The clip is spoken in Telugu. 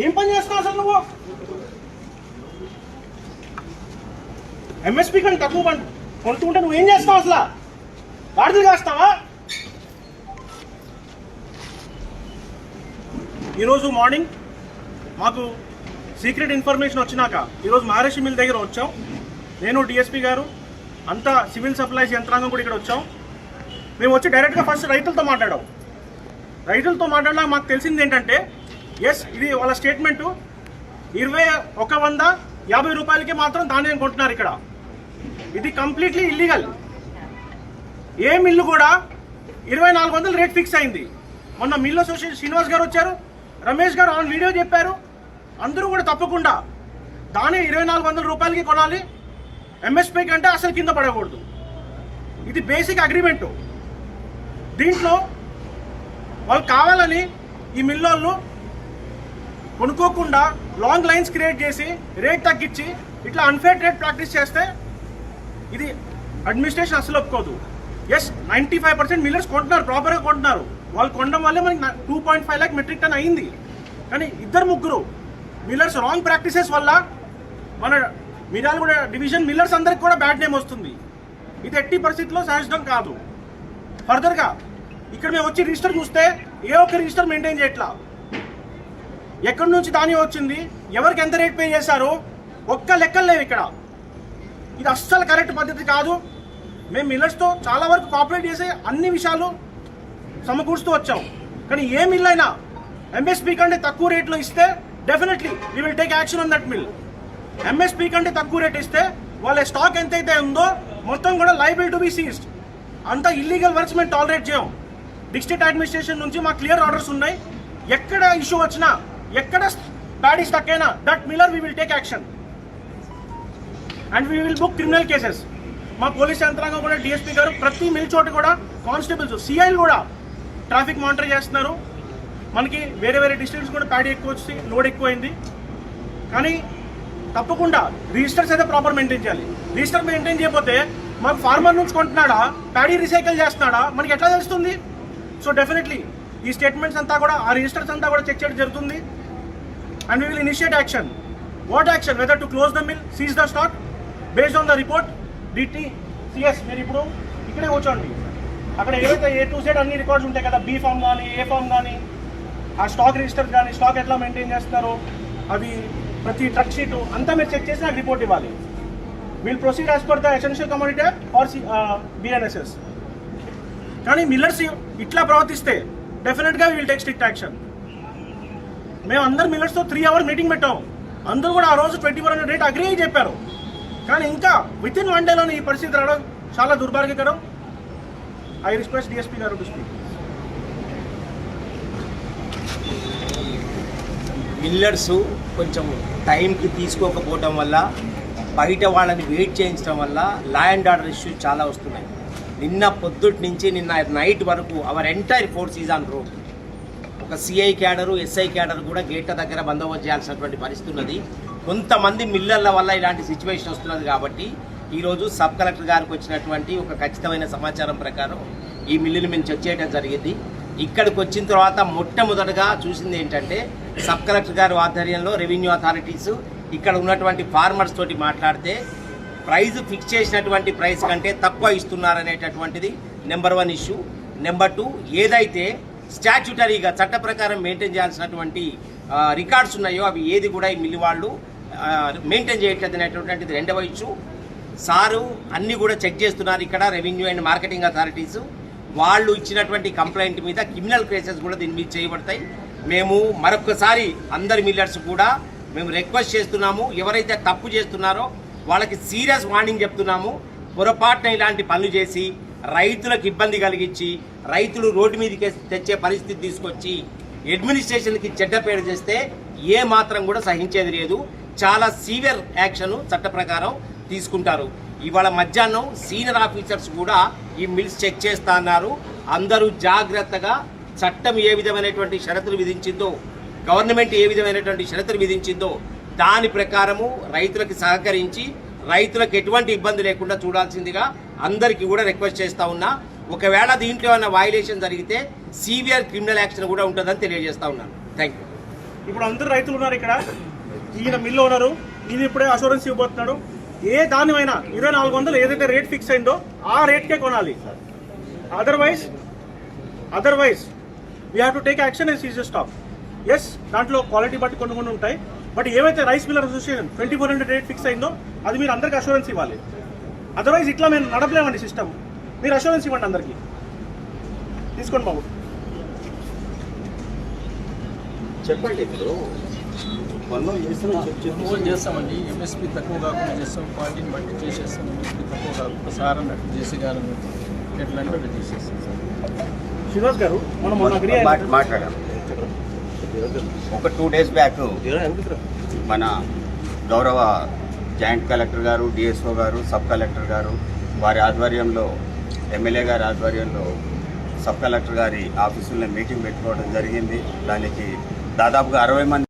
ఏం పని చేస్తావు అసలు నువ్వు? ఎంఎస్పీ కంటే తక్కువ పంట కొంటుంటే నువ్వేం చేస్తావు అసలు? గాడిదలు కాస్తావా? ఈరోజు మార్నింగ్ మాకు సీక్రెట్ ఇన్ఫర్మేషన్ వచ్చినాక ఈరోజు మహారాష్ట్ర మిల్ దగ్గర వచ్చాం. నేను డిఎస్పీ గారు అంతా సివిల్ సప్లైస్ యంత్రాంగం కూడా ఇక్కడ వచ్చాం. మేము వచ్చి డైరెక్ట్గా ఫస్ట్ రైతులతో మాట్లాడాం. రైతులతో మాట్లాడినా మాకు తెలిసింది ఏంటంటే ఎస్ ఇది వాళ్ళ స్టేట్మెంటు ఇరవై ఒక వంద యాభై రూపాయలకి మాత్రం ధాన్యం కొంటున్నారు ఇక్కడ. ఇది కంప్లీట్లీ ఇల్లీగల్ ఏ మిల్లు కూడా ఇరవై నాలుగు వందలు రేట్ ఫిక్స్ అయింది. మొన్న మిల్ అసోసియేషన్ శ్రీనివాస్ గారు వచ్చారు రమేష్ గారు ఆన్ వీడియో చెప్పారు. అందరూ కూడా తప్పకుండా ధాన్యం ఇరవై నాలుగు వందల రూపాయలకి కొనాలి. ఎంఎస్పీ కంటే అసలు కింద పడకూడదు. ఇది బేసిక్ అగ్రిమెంటు దీంట్లో వాళ్ళు కావాలని ఈ మిల్లోళ్ళు కొనుక్కోకుండా లాంగ్ లైన్స్ క్రియేట్ చేసి రేట్ తగ్గించి ఇట్లా అన్ఫేర్ రేట్ ప్రాక్టీస్ చేస్తే ఇది అడ్మినిస్ట్రేషన్ అసలు ఒప్పుకోదు. Yes ninety five percent millers కొంటున్నారు ప్రాపర్గా కొంటున్నారు. వాళ్ళు కొనడం వల్లే మనకి two point five lakh metric ton అయింది. కానీ ఇద్దరు ముగ్గురు మిల్లర్స్ రాంగ్ ప్రాక్టీసెస్ వల్ల మన మిర్యాలగూడ డివిజన్ మిల్లర్స్ అందరికి కూడా బ్యాడ్ నేమ్ వస్తుంది. ఇది ఎట్టి పరిస్థితిలో సహజం కాదు. ఫర్దర్గా ఇక్కడ మేము వచ్చి రిజిస్టర్ చూస్తే ఏ ఒక్క రిజిస్టర్ మెయింటైన్ చేయట్లా. ఎక్కడి నుంచి ధాన్యం వచ్చింది? ఎవరికి ఎంత రేట్ పే చేశారు? ఒక్క లెక్కలు లేవు ఇక్కడ. ఇది అస్సలు కరెక్ట్ పద్ధతి కాదు. మేము మిల్లర్స్తో చాలా వరకు కోఆపరేట్ చేసే అన్ని విషయాలు సమకూరుస్తూ వచ్చాం. కానీ ఏ మిల్ అయినా ఎంఎస్పీ కంటే తక్కువ రేట్లో ఇస్తే definitely we will take action on that mill MSP కంటే తక్కువ రేట్ ఇస్తే వాళ్ళ స్టాక్ ఎంతైతే ఉందో మొత్తం కూడా లైబుల్ టు బి సీజ్డ్ అంత ఇల్లీగల్ వర్క్స్ మేము టాలరేట్ చేయం. డిస్ట్రిక్ట్ అడ్మినిస్ట్రేషన్ నుంచి మా క్లియర్ ఆర్డర్స్ ఉన్నాయి. ఎక్కడ ఇష్యూ వచ్చినా ఎక్కడ ప్యాడీ స్టక్ అయినా that miller we will take action and we will book criminal cases మా పోలీస్ యంత్రాంగం కూడా డిఎస్పీ గారు ప్రతి మిల్ చోట కూడా కానిస్టేబుల్స్ సిఐలు కూడా ట్రాఫిక్ మానిటర్ చేస్తున్నారు. మనకి వేరే వేరే డిస్ట్రిక్ట్స్ కూడా ప్యాడీ ఎక్కువ వచ్చి లోడ్ ఎక్కువైంది. కానీ తప్పకుండా రిజిస్టర్స్ అయితే ప్రాపర్ మెయింటైన్ చేయాలి. రిజిస్టర్ మెయింటైన్ చేయకపోతే మన ఫార్మర్ నుంచి కొంటున్నాడా ప్యాడీ రీసైకిల్ చేస్తున్నాడా మనకి ఎట్లా తెలుస్తుంది? సో డెఫినెట్లీ ఈ స్టేట్మెంట్స్ అంతా కూడా ఆ రిజిస్టర్స్ అంతా కూడా చెక్ చేయడం జరుగుతుంది. And we will initiate action what action whether to close the mill seize the stock based on the report DT, CS మీరు ఇప్పుడు ఇక్కడే కూర్చోండి. అక్కడ ఏదైతే ఏ టు సెడ్ అన్ని రికార్డ్స్ ఉంటాయి కదా బీ ఫామ్ కానీ ఏ ఫామ్ కానీ ఆ స్టాక్ రిజిస్టర్ కానీ స్టాక్ ఎట్లా మెయింటైన్ చేస్తారో అవి ప్రతి ట్రక్ షీటు అంతా మీరు చెక్ చేసి నాకు రిపోర్ట్ ఇవ్వాలి. Will proceed as per the essential commodity or BNSS కానీ మిల్లర్స్ ఇట్లా ప్రవర్తిస్తే డెఫినెట్గా విల్ టేక్ స్ట్రిక్ట్ యాక్షన్ మేము అందరు మిల్లర్స్తో త్రీ అవర్ మీటింగ్ పెట్టాం. అందరూ కూడా ఆ రోజు twenty four hundred rate agree అయ్యి చెప్పారు. కానీ ఇంకా విత్ ఇన్ వన్ డేలోనే ఈ పరిస్థితి రావడం చాలా దుర్భాగ్యకరం. ఐ రిక్వెస్ట్ డిఎస్పీ గారు టు స్పీక్ మిల్లర్స్ కొంచెం టైంకి తీసుకోకపోవటం వల్ల బయట వాళ్ళని వెయిట్ చేయించడం వల్ల లా అండ్ ఆర్డర్ ఇష్యూస్ చాలా వస్తున్నాయి. నిన్న పొద్దుటి నుంచి నిన్న నైట్ వరకు our entire force is on road ఒక సిఐ క్యాడరు ఎస్ఐ క్యాడర్ కూడా గేట్ల దగ్గర బందోబస్తు చేయాల్సినటువంటి పరిస్థితి ఉన్నది. కొంతమంది మిల్లర్ల వల్ల ఇలాంటి సిచ్యువేషన్ వస్తున్నది కాబట్టి ఈరోజు సబ్ కలెక్టర్ గారికి వచ్చినటువంటి ఒక ఖచ్చితమైన సమాచారం ప్రకారం ఈ మిల్లుని మేము చెక్ చేయడం జరిగింది. ఇక్కడికి వచ్చిన తర్వాత మొట్టమొదటగా చూసింది ఏంటంటే సబ్ కలెక్టర్ గారి ఆధ్వర్యంలో రెవెన్యూ అథారిటీస్ ఇక్కడ ఉన్నటువంటి ఫార్మర్స్ తోటి మాట్లాడితే ప్రైజ్ ఫిక్స్ చేసినటువంటి ప్రైస్ కంటే తక్కువ ఇస్తున్నారనేటటువంటిది number one issue. Number two ఏదైతే స్టాచ్యుటరీగా చట్ట ప్రకారం మెయింటైన్ చేయాల్సినటువంటి రికార్డ్స్ ఉన్నాయో అవి ఏది కూడా ఈ మిల్లు వాళ్ళు మెయింటైన్ చేయట్లేదు అనేటువంటిది రెండవ ఇష్యూ. సారు అన్నీ కూడా చెక్ చేస్తున్నారు ఇక్కడ రెవెన్యూ అండ్ మార్కెటింగ్ అథారిటీస్ వాళ్ళు ఇచ్చినటువంటి కంప్లైంట్ మీద క్రిమినల్ కేసెస్ కూడా దీని మీద చేయబడతాయి. మేము మరొకసారి అందరి మిల్లర్స్ కూడా మేము రిక్వెస్ట్ చేస్తున్నాము. ఎవరైతే తప్పు చేస్తున్నారో వాళ్ళకి సీరియస్ వార్నింగ్ చెప్తున్నాము. పొరపాటున ఇలాంటి పనులు చేసి రైతులకు ఇబ్బంది కలిగించి రైతులు రోడ్డు మీదకి తెచ్చే పరిస్థితి తీసుకొచ్చి అడ్మినిస్ట్రేషన్కి చెడ్డ పేరు చేస్తే ఏ మాత్రం కూడా సహించేది లేదు. చాలా సీవియర్ యాక్షన్ చట్ట ప్రకారం తీసుకుంటారు. ఇవాళ మధ్యాహ్నం సీనియర్ ఆఫీసర్స్ కూడా ఈ మిల్స్ చెక్ చేస్తా అన్నారు. అందరూ జాగ్రత్తగా చట్టం ఏ విధమైనటువంటి షరతులు విధించిందో గవర్నమెంట్ ఏ విధమైనటువంటి షరతులు విధించిందో దాని ప్రకారము రైతులకు సహకరించి రైతులకు ఎటువంటి ఇబ్బంది లేకుండా చూడాల్సిందిగా అందరికీ కూడా రిక్వెస్ట్ చేస్తా ఉన్నా. ఒకవేళ దీంట్లో ఏమైనా వాయులేషన్ జరిగితే సీవియర్ క్రిమినల్ యాక్షన్ కూడా ఉంటుందని తెలియజేస్తా ఉన్నాను. థ్యాంక్ యూ ఇప్పుడు అందరు రైతులు ఉన్నారు ఇక్కడ. ఈయన మిల్లు ఓనరు ఈయన ఇప్పుడే అసూరెన్స్ ఇవ్వబోతున్నాడు. ఏ దానిమైనా ఇరవై నాలుగు వందలు ఏదైతే రేట్ ఫిక్స్ అయిందో ఆ రేట్కే కొనాలి. Otherwise otherwise we have to take action and seize stock yes దాంట్లో క్వాలిటీ బట్టి కొన్ని కొన్ని ఉంటాయి. బట్ ఏవైతే rice miller association twenty four hundred rate fix అయిందో అది మీరు అందరికి అష్యూరెన్స్ ఇవ్వాలి. అదర్వైజ్ ఇట్లా మేము నడపలేమండి సిస్టమ్ మీరు అష్యూరెన్స్ ఇవ్వండి అందరికి. తీసుకోండి బాబు. చెప్పండి ఇప్పుడు. చేస్తామండి. ఎంఎస్పి తక్కువ కాకుండా చేస్తాం. క్వాలిటీని బట్టి చేసేస్తాం. ఎంఎస్పి తక్కువ కాకుండా సార్ అన్నట్టు చేసి కాదు ఎట్లా అంటే చేసేస్తాం సార్. శ్రీనివాస్ గారు మనం మొన్న. మాట్లాడాం ఒక టూ డేస్ బ్యాక్ మన గౌరవ joint collector garu DSO garu sub collector garu వారి ఆధ్వర్యంలో ఎమ్మెల్యే గారి ఆధ్వర్యంలో సబ్ కలెక్టర్ గారి ఆఫీసులో మీటింగ్ పెట్టుకోవడం జరిగింది. దానికి దాదాపుగా అరవై మంది